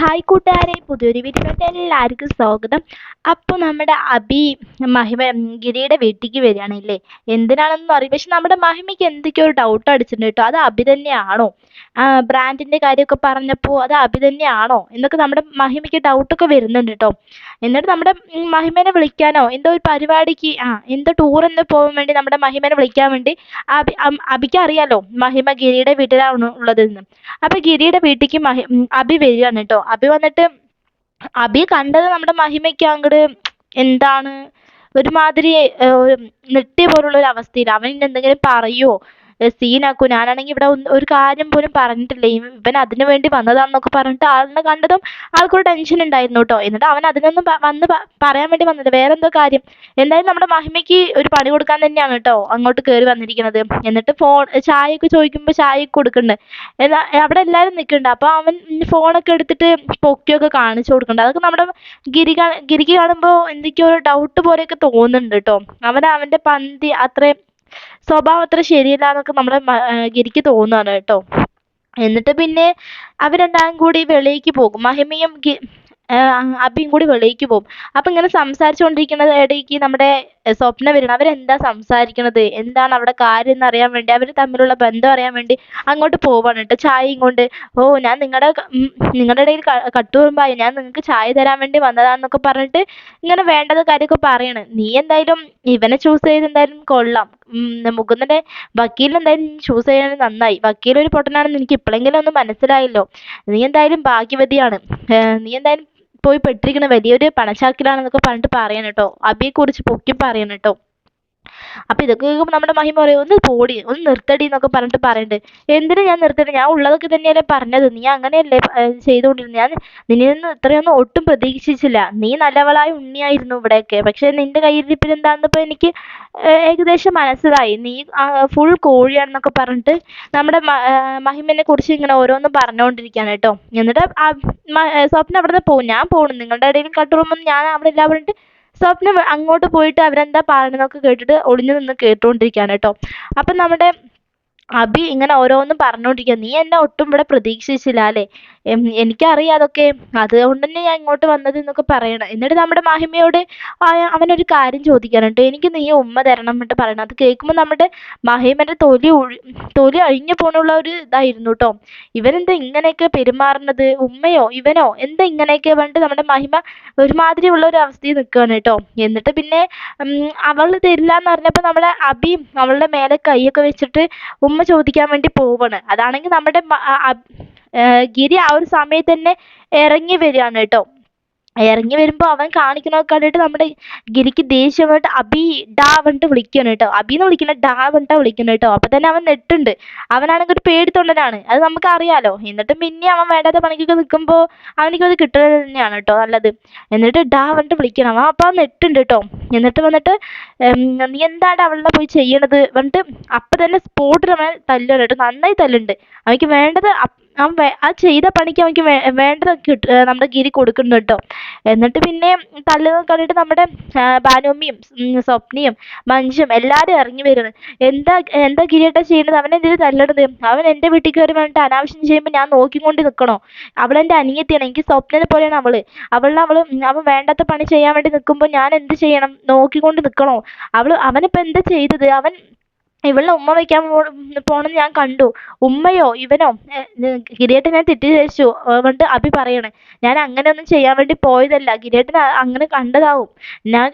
Hi കൂട്ടുകാരെ പുതിയൊരു വീട്ടിലോട്ട് എല്ലാവർക്കും സ്വാഗതം. അപ്പോൾ നമ്മുടെ അബി മഹിമ ഗിരിയുടെ വീട്ടിലേക്ക് വരികയാണല്ലേ? എന്തിനാണെന്നൊന്നും അറിയില്ല. പക്ഷെ നമ്മുടെ മഹിമയ്ക്ക് എന്തൊക്കെയോ ഒരു ഡൗട്ട് അടിച്ചിട്ടുണ്ട് കേട്ടോ. അത് അബി തന്നെയാണോ? ബ്രാൻഡിന്റെ കാര്യമൊക്കെ പറഞ്ഞപ്പോൾ അത് അബി തന്നെയാണോ? എന്നൊക്കെ നമ്മുടെ മഹിമയ്ക്ക് ഡൗട്ടൊക്കെ വരുന്നുണ്ട് കേട്ടോ. എന്നിട്ട് നമ്മുടെ മഹിമേനെ വിളിക്കാനോ എന്തോ ഒരു പരിപാടിക്ക് ആ എന്തോ ടൂർ എന്ന് പോകാൻ വേണ്ടി നമ്മുടെ മഹിമേനെ വിളിക്കാൻ വേണ്ടി അബി അബിക്ക് അറിയാലോ മഹിമ ഗിരിയുടെ വീട്ടിലാണ് ഉള്ളതെന്ന്. അപ്പോൾ ഗിരിയുടെ വീട്ടിലേക്ക് മഹി അബി വരികയാണ് കേട്ടോ. അബി വന്നിട്ട് അഭി കണ്ടത് നമ്മുടെ മഹിമയ്ക്ക് അങ്ങോട്ട് എന്താണ് ഒരുമാതിരി നെട്ടിയ പോലുള്ള ഒരു അവസ്ഥയിൽ അവൻ എന്തെങ്കിലും പറയുമോ സീനാക്കും. ഞാനാണെങ്കിൽ ഇവിടെ ഒരു കാര്യം പോലും പറഞ്ഞിട്ടില്ല. ഇവൻ അതിനു വേണ്ടി വന്നതാണെന്നൊക്കെ പറഞ്ഞിട്ട് ആളിനെ കണ്ടതും ആൾക്കൊരു ടെൻഷൻ ഉണ്ടായിരുന്നു കേട്ടോ എന്നിട്ട് അവൻ അതിനൊന്നും വന്ന് പറയാൻ വേണ്ടി വന്നില്ല. വേറെ എന്തോ കാര്യം. എന്തായാലും നമ്മുടെ മഹിമയ്ക്ക് ഒരു പണി കൊടുക്കാൻ തന്നെയാണ് കേട്ടോ അങ്ങോട്ട് കയറി വന്നിരിക്കുന്നത്. എന്നിട്ട് ഫോൺ ചായയൊക്കെ ചോദിക്കുമ്പോൾ ചായയൊക്കെ കൊടുക്കുന്നുണ്ട് എന്നാ അവിടെ എല്ലാവരും നിൽക്കുന്നുണ്ട് അപ്പോൾ അവൻ ഫോണൊക്കെ എടുത്തിട്ട് പൊക്കിയൊക്കെ കാണിച്ചു കൊടുക്കുന്നുണ്ട് അതൊക്കെ നമ്മുടെ ഗിരി ഗിരിക്ക് കാണുമ്പോൾ എന്തൊക്കെയോ ഒരു ഡൗട്ട് പോലെയൊക്കെ തോന്നുന്നുണ്ട് കേട്ടോ അവൻ അവന്റെ പന്തി അത്രയും സ്വഭാവം അത്ര ശരിയല്ല എന്നൊക്കെ നമ്മുടെ ഗിരിക്ക് തോന്നുകയാണ് കേട്ടോ. എന്നിട്ട് പിന്നെ രണ്ടാളും കൂടി വെളിയിലേക്ക് പോകും. മഹിമയും അബിയും കൂടി വെളിയിലേക്ക് പോകും. അപ്പം ഇങ്ങനെ സംസാരിച്ചുകൊണ്ടിരിക്കുന്നത് ഇടയ്ക്ക് നമ്മുടെ സ്വപ്ന വരണം അവരെന്താ സംസാരിക്കുന്നത് എന്താണ് അവിടെ കാര്യം എന്ന് അറിയാൻ വേണ്ടി അവർ തമ്മിലുള്ള ബന്ധം അറിയാൻ വേണ്ടി അങ്ങോട്ട് പോവാണ് കേട്ടോ. ചായയും കൊണ്ട് ഓ ഞാൻ നിങ്ങളുടെ നിങ്ങളുടെ ഇടയിൽ കട്ടുകുറുമ്പായി ഞാൻ നിങ്ങൾക്ക് ചായ തരാൻ വേണ്ടി വന്നതാണെന്നൊക്കെ പറഞ്ഞിട്ട് ഇങ്ങനെ വേണ്ടത് കാര്യമൊക്കെ പറയണ്. നീ എന്തായാലും ഇവനെ ചൂസ് ചെയ്ത് എന്തായാലും കൊള്ളാം. മുകുന്ദന്റെ വക്കീലിനെ എന്തായാലും ചൂസ് ചെയ്യാൻ നന്നായി. വക്കീൽ ഒരു പൊട്ടനാണെന്ന് എനിക്ക് ഇപ്പോഴെങ്കിലും ഒന്ന് മനസ്സിലായല്ലോ. നീ എന്തായാലും ഭാഗ്യവതിയാണ്. നീ എന്തായാലും പോയി പെട്ടിരിക്കുന്ന വലിയൊരു പണച്ചാക്കിലാണെന്നൊക്കെ പറഞ്ഞിട്ട് പറയണം കേട്ടോ അബിയെക്കുറിച്ച് പൊക്കി പറയണം കേട്ടോ അപ്പോൾ ഇതൊക്കെ കേൾക്കുമ്പോൾ നമ്മുടെ മഹിമ പറയും ഒന്ന് പോടി ഒന്ന് നിർത്തടി എന്നൊക്കെ പറഞ്ഞിട്ട് പറയുന്നുണ്ട് എന്തിനാ ഞാൻ നിർത്തണേ? ഞാൻ ഉള്ളതൊക്കെ തന്നെയല്ലേ പറഞ്ഞത്. നീ അങ്ങനെയല്ലേ ചെയ്തുകൊണ്ടിരുന്നത് ഞാൻ നിന്നിൽ നിന്ന് ഇത്രയൊന്നും ഒട്ടും പ്രതീക്ഷിച്ചില്ല. നീ നല്ലവളായി ഉണ്ണിയായിരുന്നു ഇവിടെയൊക്കെ. പക്ഷേ നിന്റെ കയ്യിരിപ്പിൽ എന്താണെന്നിപ്പോൾ എനിക്ക് ഏകദേശം മനസ്സിലായി. നീ ഫുൾ കോഴിയാണെന്നൊക്കെ പറഞ്ഞിട്ട് നമ്മുടെ മഹിമനെ കുറിച്ച് ഇങ്ങനെ ഓരോന്നും പറഞ്ഞുകൊണ്ടിരിക്കുകയാണ് കേട്ടോ. എന്നിട്ട് സ്വപ്ന അവിടെ നിന്ന് പോകും ഞാൻ പോകണം നിങ്ങളുടെ ഇടയിൽ കട്ടുറുമ്പം ഞാൻ അവിടെ ഇല്ല പറഞ്ഞിട്ട് സ്വപ്ന അങ്ങോട്ട് പോയിട്ട് അവരെന്താ പറയണതെന്നൊക്കെ കേട്ടിട്ട് ഒളിഞ്ഞു നിന്ന് കേട്ടുകൊണ്ടിരിക്കുകയാണ് കേട്ടോ. അപ്പം നമ്മുടെ അബി ഇങ്ങനെ ഓരോന്നും പറഞ്ഞുകൊണ്ടിരിക്കുക നീ എന്നെ ഒട്ടും ഇവിടെ പ്രതീക്ഷിച്ചില്ല അല്ലേ? എനിക്കറിയാം അതൊക്കെ. അതുകൊണ്ട് തന്നെ ഞാൻ ഇങ്ങോട്ട് വന്നത് എന്നൊക്കെ പറയണം. എന്നിട്ട് നമ്മുടെ മഹിമയോട് അവനൊരു കാര്യം ചോദിക്കാനുണ്ട്. എനിക്ക് നീ ഉമ്മ തരണം എന്നിട്ട് പറയണം. അത് കേൾക്കുമ്പോൾ നമ്മുടെ മഹിമന്റെ തൊലി തൊലി അഴിഞ്ഞു പോണുള്ള ഒരു ഇതായിരുന്നു കേട്ടോ ഇവനെന്താ ഇങ്ങനെയൊക്കെ പെരുമാറുന്നത്? ഉമ്മയോ? ഇവനോ? എന്താ ഇങ്ങനെയൊക്കെ പറഞ്ഞിട്ട് നമ്മുടെ മഹിമ ഒരുമാതിരി ഉള്ള ഒരു അവസ്ഥയിൽ നിൽക്കുകയാണ് കേട്ടോ എന്നിട്ട് പിന്നെ അവൾ തരില്ല എന്ന് പറഞ്ഞപ്പോൾ നമ്മുടെ അബിയും അവളുടെ മേലെ കൈയൊക്കെ വെച്ചിട്ട് ഉമ്മ ചോദിക്കാൻ വേണ്ടി പോവാണ്. അതാണെങ്കിൽ നമ്മുടെ ഗിരി ആ ഒരു സമയത്ത് തന്നെ ഇറങ്ങി വരികയാണ് കേട്ടോ. ഇറങ്ങി വരുമ്പോൾ അവൻ കാണിക്കണതൊക്കെ കണ്ടിട്ട് നമ്മുടെ ഗിരിക്ക് ദേഷ്യം വന്നിട്ട് അബി ഡാ പറഞ്ഞിട്ട് വിളിക്കുകയാണ് കേട്ടോ. അബി എന്ന് ഡാ പറഞ്ഞിട്ടാ വിളിക്കുന്നത് കേട്ടോ. അപ്പോൾ തന്നെ അവൻ നെട്ടുണ്ട്. അവനാണെങ്കിൽ ഒരു പേടിത്തൊണ്ടനാണ് അത് നമുക്ക് അറിയാലോ എന്നിട്ട് പിന്നെ അവൻ വേണ്ടാത്ത പണിക്കൊക്കെ നിൽക്കുമ്പോൾ അവനിക്ക് അത് കിട്ടുന്നത് തന്നെയാണ് കേട്ടോ നല്ലത്. എന്നിട്ട് ഡാ പറഞ്ഞിട്ട് വിളിക്കണം അവൻ അപ്പോൾ നെട്ടുണ്ട് കേട്ടോ. എന്നിട്ട് വന്നിട്ട് നീ എന്താണ് അവളെ പോയി ചെയ്യണത്? പറഞ്ഞിട്ട് അപ്പം തന്നെ സ്പോട്ടിൽ അവൻ തല്ലുകയാണ് കേട്ടോ. നന്നായി തല്ലുണ്ട്. അവനിക്ക് വേണ്ടത് അവൻ ആ ചെയ്ത പണിക്ക് അവനിക്ക് വേണ്ടത് കിട്ട നമ്മുടെ ഗിരി കൊടുക്കുന്നുണ്ട് കേട്ടോ. എന്നിട്ട് പിന്നെ തല്ലുന്നത് കണ്ടിട്ട് നമ്മുടെ ഭാനുമ്മയും സ്വപ്നയും മഞ്ജും എല്ലാവരും ഇറങ്ങി വരുന്നു. എന്താ എന്താ ഗിരിയേട്ടാ ചെയ്യണത് അവൻ എന്തിനു തല്ലിടുന്നത് അവൻ എന്റെ വീട്ടിൽ കയറി വന്നിട്ട് അനാവശ്യം ചെയ്യുമ്പോൾ ഞാൻ നോക്കിക്കൊണ്ട് നിൽക്കണോ അവൾ എന്റെ അനിയത്തിയാണ്. എനിക്ക് സ്വപ്നനെ പോലെയാണ് അവൾ. അവളെ അവൾ അവൻ വേണ്ടാത്ത പണി ചെയ്യാൻ വേണ്ടി നിൽക്കുമ്പോൾ ഞാൻ എന്ത് ചെയ്യണം? നോക്കിക്കൊണ്ട് നിൽക്കണോ അവൾ അവനിപ്പോൾ എന്താ ചെയ്തത്? അവൻ ഇവളുടെ ഉമ്മ വയ്ക്കാൻ പോണെന്ന് ഞാൻ കണ്ടു. ഉമ്മയോ ഇവനോ? ഗിരിയേട്ടൻ ഞാൻ തെറ്റിദ്ധരിച്ചു. അതുകൊണ്ട് അഭി പറയണേ ഞാൻ അങ്ങനെ ഒന്നും ചെയ്യാൻ വേണ്ടി പോയതല്ല. ഗിരിയേട്ടൻ അങ്ങനെ കണ്ടതാവും. ഞാൻ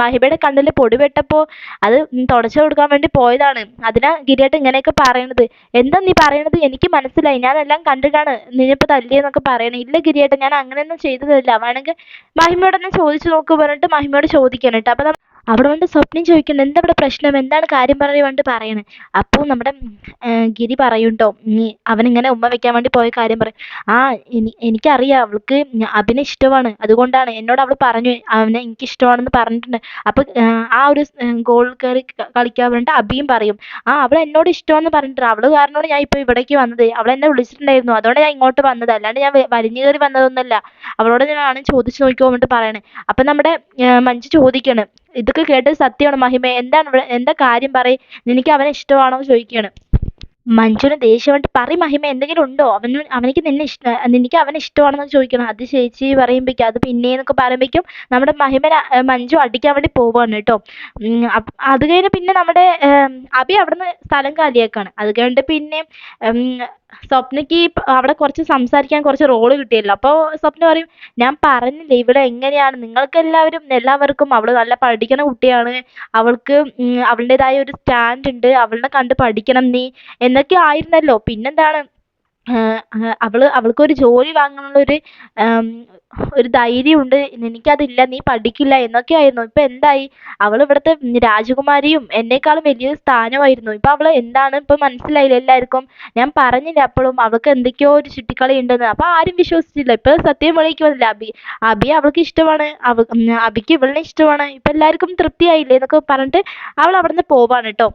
മഹിബയുടെ കണ്ണിൽ പൊടി പെട്ടപ്പോൾ അത് തുടച്ചു കൊടുക്കാൻ വേണ്ടി പോയതാണ്. അതിനാ ഗിരിയേട്ടൻ ഇങ്ങനെയൊക്കെ പറയണത്. എന്താ നീ പറയണത്? എനിക്ക് മനസ്സിലായി. ഞാൻ എല്ലാം കണ്ടിട്ടാണ് നിന്നിപ്പോൾ തല്ലിയെന്നൊക്കെ പറയണേ. ഇല്ല ഗിരിയേട്ടൻ ഞാൻ അങ്ങനെയൊന്നും ചെയ്തതല്ല. വേണമെങ്കിൽ മഹിമയോട് ചോദിച്ചു നോക്ക് പറഞ്ഞിട്ട് മഹിമയോട് ചോദിക്കണം കേട്ടോ. അപ്പം അവിടെ വന്നിട്ട് സ്വപ്നം ചോദിക്കുന്നുണ്ട് എന്താ ഇവിടെ പ്രശ്നം? എന്താണ് കാര്യം പറഞ്ഞു വന്നിട്ട് പറയണേ? അപ്പോൾ നമ്മുടെ ഗിരി പറയും കേട്ടോ അവനിങ്ങനെ ഉമ്മ വെക്കാൻ വേണ്ടി പോയ കാര്യം പറയും ആ എനി എനിക്കറിയാം അവൾക്ക് അഭിനെ ഇഷ്ടമാണ്. അതുകൊണ്ടാണ് എന്നോട് അവൾ പറഞ്ഞു അവനെ എനിക്ക് ഇഷ്ടമാണെന്ന് പറഞ്ഞിട്ടുണ്ട്. അപ്പോൾ ആ ഒരു ഗോൾ കയറി കളിക്കാൻ വേണ്ടി അഭിയും പറയും. ആ അവൾ എന്നോട് ഇഷ്ടമാണെന്ന് പറഞ്ഞിട്ടുണ്ട്. അവൾ കാരണമാണ് ഞാൻ ഇപ്പോൾ ഇവിടേക്ക് വന്നത്. അവൾ എന്നെ വിളിച്ചിട്ടുണ്ടായിരുന്നു. അതുകൊണ്ട് ഞാൻ ഇങ്ങോട്ട് വന്നത്. അല്ലാണ്ട് ഞാൻ വലിഞ്ഞു കയറി വന്നതൊന്നുമല്ല. അവളോട് ഞാൻ ചോദിച്ചു നോക്കിയോ എന്നിട്ട് പറയണേ. അപ്പം നമ്മുടെ മഞ്ജു ചോദിക്കണ് ഇതൊക്കെ കേട്ടത് സത്യമാണ് മഹിമേ. എന്താണ് ഇവിടെ എന്താ കാര്യം പറയ്? നിനക്ക് അവനെ ഇഷ്ടമാണോ എന്ന് ചോദിക്കുകയാണ്. മഞ്ജുവിന് ദേഷ്യം വന്നിട്ട് പറയ് മഹിമ എന്തെങ്കിലും ഉണ്ടോ? അവന് അവനിക്ക് നിന്നെ ഇഷ്ട നിനക്ക് അവനെ ഇഷ്ടമാണെന്ന് ചോദിക്കണം അത് ചേച്ചി പറയുമ്പോഴേക്കും അത് പിന്നെ എന്നൊക്കെ പറയുമ്പോഴേക്കും നമ്മുടെ മഹിമനെ മഞ്ജു അടിക്കാൻ വേണ്ടി പോവാണ് കേട്ടോ. അത് കഴിഞ്ഞ് പിന്നെ നമ്മുടെ അഭി അവിടുന്ന് സ്ഥലം കാലിയാക്കാണ്. അത് കഴിഞ്ഞിട്ട് പിന്നെ സ്വപ്നയ്ക്ക് അവിടെ കുറച്ച് സംസാരിക്കാൻ കുറച്ച് റോൾ കിട്ടിയല്ലോ. അപ്പോൾ സ്വപ്ന പറയും ഞാൻ പറഞ്ഞില്ലേ ഇവിടെ എങ്ങനെയാണ്? നിങ്ങൾക്ക് എല്ലാവരും എല്ലാവർക്കും അവൾ നല്ല പഠിക്കണ കുട്ടിയാണ്. അവൾക്ക് അവളുടേതായ ഒരു സ്റ്റാൻഡ് ഉണ്ട്. അവളെ കണ്ട് പഠിക്കണം നീ. എന്നൊക്കെ ആയിരുന്നല്ലോ. പിന്നെന്താണ്? ഒരു അവൾക്കൊരു ജോലി വാങ്ങാനുള്ളൊരു ഒരു ധൈര്യമുണ്ട്. എനിക്കതില്ല നീ പഠിക്കില്ല എന്നൊക്കെ ആയിരുന്നു ഇപ്പൊ എന്തായി? അവൾ ഇവിടുത്തെ രാജകുമാരിയും എന്നെക്കാളും വലിയൊരു സ്ഥാനമായിരുന്നു. ഇപ്പൊ അവൾ എന്താണ് ഇപ്പൊ മനസ്സിലായില്ല എല്ലാവർക്കും. ഞാൻ പറഞ്ഞില്ല അപ്പോഴും അവൾക്ക് എന്തൊക്കെയോ ഒരു ചുറ്റിക്കളി ഉണ്ടെന്ന്. അപ്പൊ ആരും വിശ്വസിച്ചില്ല. ഇപ്പൊ സത്യം വെളിക്ക് വന്നില്ല അബി? അബി അവൾക്ക് ഇഷ്ടമാണ്. അവ അബിക്ക് ഇവളിനെ ഇഷ്ടമാണ്. ഇപ്പൊ എല്ലാവർക്കും തൃപ്തിയായില്ലേ എന്നൊക്കെ പറഞ്ഞിട്ട് അവൾ അവിടുന്ന് പോവാണ് കേട്ടോ.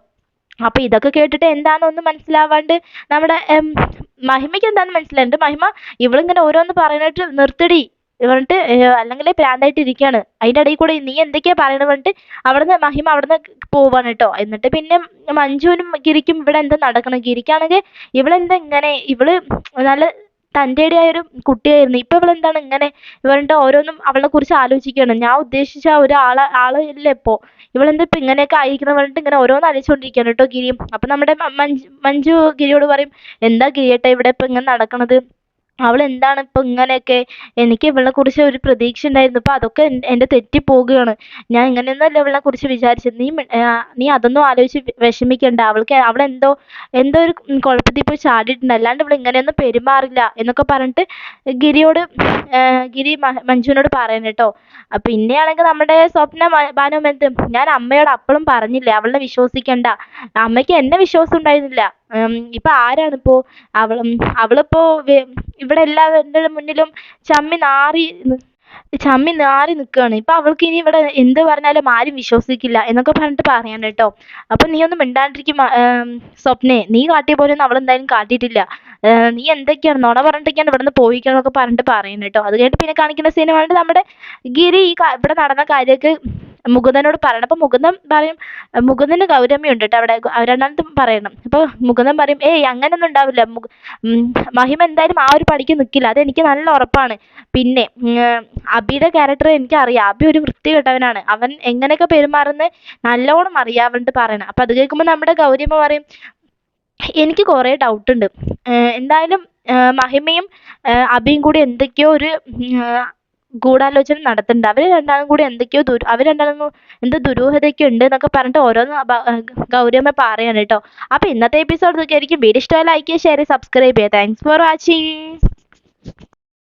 അപ്പൊ ഇതൊക്കെ കേട്ടിട്ട് എന്താണെന്നൊന്നും മനസ്സിലാവാണ്ട് നമ്മുടെ മഹിമയ്ക്ക് എന്താണെന്ന് മനസ്സിലായിട്ട് മഹിമ ഇവളിങ്ങനെ ഓരോന്ന് പറയാനായിട്ട് നിർത്തടി. പറഞ്ഞിട്ട് അല്ലെങ്കിൽ പ്രാന്തായിട്ട് ഇരിക്കുകയാണ് അതിന്റെ ഇടയിൽ കൂടെ നീ എന്തൊക്കെയാ പറയണത് പറഞ്ഞിട്ട് അവിടുന്ന് മഹിമ അവിടുന്ന് പോവാണ് കേട്ടോ എന്നിട്ട് പിന്നെ മഞ്ജുവിനും ഗിരിക്കും ഇവിടെ എന്താ നടക്കണം ഗിരിക്കാണെങ്കിൽ ഇവളെന്താ ഇങ്ങനെ ഇവൾ നല്ല തന്റെടിയായ ഒരു കുട്ടിയായിരുന്നു. ഇപ്പൊ ഇവളെന്താണ് ഇങ്ങനെ ഇവളുടെ ഓരോന്നും അവളെ കുറിച്ച് ആലോചിക്കുകയാണ്. ഞാൻ ഉദ്ദേശിച്ച ഒരാളെ ആൾ ഇല്ല ഇപ്പോ? ഇവളെന്താ ഇപ്പൊ ഇങ്ങനെയൊക്കെ ആയിരിക്കണം പറഞ്ഞിട്ട് ഇങ്ങനെ ഓരോന്ന് ആലോചിച്ചുകൊണ്ടിരിക്കുകയാണ് കേട്ടോ ഗിരി അപ്പൊ നമ്മുടെ മഞ്ജു ഗിരിയോട് പറയും എന്താ ഗിരിയേട്ടാ ഇവിടെ ഇപ്പൊ ഇങ്ങനെ നടക്കണത്? അവൾ എന്താണ് ഇപ്പൊ ഇങ്ങനെയൊക്കെ? എനിക്ക് ഇവളെ കുറിച്ച് ഒരു പ്രതീക്ഷ ഉണ്ടായിരുന്നു. ഇപ്പൊ അതൊക്കെ എന്റെ തെറ്റി പോകുകയാണ് ഞാൻ ഇങ്ങനെയൊന്നുമല്ല ഇവളെ കുറിച്ച് വിചാരിച്ചത്. നീ നീ അതൊന്നും ആലോചിച്ച് വിഷമിക്കണ്ട. അവൾക്ക് അവൾ എന്തോ എന്തോ ഒരു കുഴപ്പത്തിൽ പോയി ചാടിയിട്ടുണ്ട്. അല്ലാണ്ട് ഇവൾ ഇങ്ങനെയൊന്നും പെരുമാറില്ല എന്നൊക്കെ പറഞ്ഞിട്ട് ഗിരിയോട് ഗിരി മഞ്ജുവിനോട് പറയണം കേട്ടോ പിന്നെ പിന്നെയാണെങ്കിൽ നമ്മുടെ സ്വപ്ന ഭാനു എന്ത് ഞാൻ അമ്മയോട് അപ്പോഴും പറഞ്ഞില്ലേ അവളെ വിശ്വസിക്കണ്ട. അമ്മയ്ക്ക് എന്നെ വിശ്വാസം ഉണ്ടായിരുന്നില്ല. ഇപ്പൊ ആരാണിപ്പോ അവൾ അവളിപ്പോ ഇവിടെ എല്ലാവരുടെ മുന്നിലും ചമ്മി നാറി ചമ്മി നാറി നിൽക്കുകയാണ് ഇപ്പൊ അവൾക്ക് ഇനി ഇവിടെ എന്ത് പറഞ്ഞാലും ആരും വിശ്വസിക്കില്ല എന്നൊക്കെ പറഞ്ഞിട്ട് പറയാൻ കേട്ടോ അപ്പൊ നീ ഒന്നും മിണ്ടാണ്ടിരിക്കും സ്വപ്നെ. നീ കാട്ടിയ പോലെ ഒന്നും അവൾ എന്തായാലും കാട്ടിയിട്ടില്ല. നീ എന്തൊക്കെയാണ്? നുണ പറഞ്ഞിട്ടൊക്കെയാണ് ഇവിടുന്ന് പോയിക്കണമെന്നൊക്കെ പറഞ്ഞിട്ട് പറയുന്നത് കേട്ടോ. അത് കഴിഞ്ഞിട്ട് പിന്നെ കാണിക്കുന്ന സീൻ വേണ്ടി നമ്മുടെ ഗിരി ഈ ഇവിടെ നടന്ന കാര്യമൊക്കെ മുകുന്ദനോട് പറയണം. അപ്പോൾ മുകുന്ദൻ പറയും മുകുന്ദന് ഗൗരമ്യുണ്ട് കേട്ടോ അവിടെ. രണ്ടാമത്തെ രണ്ടാമതും പറയണം. അപ്പോൾ മുകുന്ദൻ പറയും ഏയ് അങ്ങനൊന്നും ഉണ്ടാവില്ല. മഹിമ എന്തായാലും ആ ഒരു പടിക്ക് നിൽക്കില്ല അതെനിക്ക് നല്ല ഉറപ്പാണ്. പിന്നെ അബിയുടെ ക്യാരക്ടർ എനിക്കറിയാം. അബി ഒരു വൃത്തി വൃത്തികെട്ടവനാണ്. അവൻ എങ്ങനെയൊക്കെ പെരുമാറുന്നത് നല്ലോണം അറിയാവുന്നുണ്ട് പറയണം അപ്പോൾ അത് കേൾക്കുമ്പോൾ നമ്മുടെ ഗൗരിയമ്മ പറയും എനിക്ക് കുറേ ഡൗട്ട് ഉണ്ട്. എന്തായാലും മഹിമയും അഭിയും കൂടി എന്തൊക്കെയോ ഒരു ഗൂഢാലോചന നടത്തുന്നുണ്ട്. അവർ രണ്ടാളും കൂടി എന്തൊക്കെയോ ദുരു അവർ രണ്ടാളും എന്തോ ദുരൂഹതയൊക്കെ ഉണ്ട് എന്നൊക്കെ പറഞ്ഞിട്ട് ഓരോന്ന് ഗൗരിയമ്മ പറയാണ് കേട്ടോ. അപ്പോൾ ഇന്നത്തെ എപ്പിസോഡ് ഇതൊക്കെ ആയിരിക്കും. വീഡിയോ ഇഷ്ടമായി ലൈക്ക് ചെയ്യുക ഷെയർ സബ്സ്ക്രൈബ് ചെയ്യുക. Thanks for watching